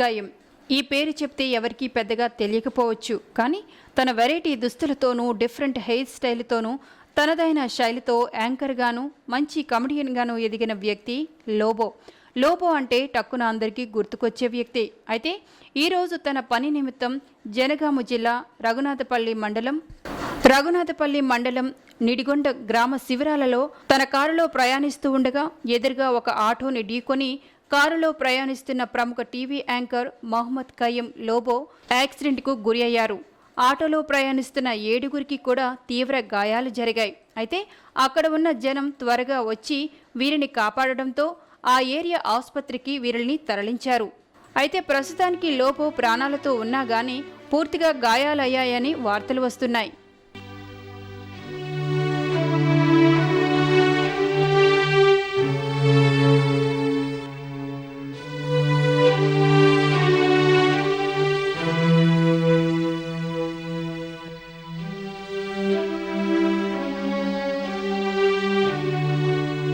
గాయం ఈ పేరు చెప్తే ఎవరికీ పెద్దగా తెలియకపోవచ్చు. కానీ తన వెరైటీ దుస్తులతోనూ డిఫరెంట్ హెయిర్ స్టైల్తోనూ తనదైన శైలితో యాంకర్గాను మంచి కమెడియన్గాను ఎదిగిన వ్యక్తి లోబో. లోబో అంటే టక్కున అందరికీ గుర్తుకొచ్చే వ్యక్తి. అయితే ఈరోజు తన పని నిమిత్తం జనగామ జిల్లా రఘునాథపల్లి మండలం రఘునాథపల్లి మండలం నిడిగొండ గ్రామ శిబిరాలలో తన కారులో ప్రయాణిస్తూ ఉండగా ఎదురుగా ఒక ఆటోని ఢీకొని కారులో ప్రయాణిస్తున్న ప్రముఖ టీవీ యాంకర్ మహమ్మద్ కయ్యం లోబో యాక్సిడెంట్కు గురి అయ్యారు ఆటోలో ప్రయాణిస్తున్న ఏడుగురికి కూడా తీవ్ర గాయాలు జరిగాయి. అయితే అక్కడ ఉన్న జనం త్వరగా వచ్చి వీరిని కాపాడడంతో ఆ ఏరియా ఆసుపత్రికి వీరిని తరలించారు. అయితే ప్రస్తుతానికి లోపో ప్రాణాలతో ఉన్నా గానీ పూర్తిగా గాయాలయ్యాయని వార్తలు వస్తున్నాయి.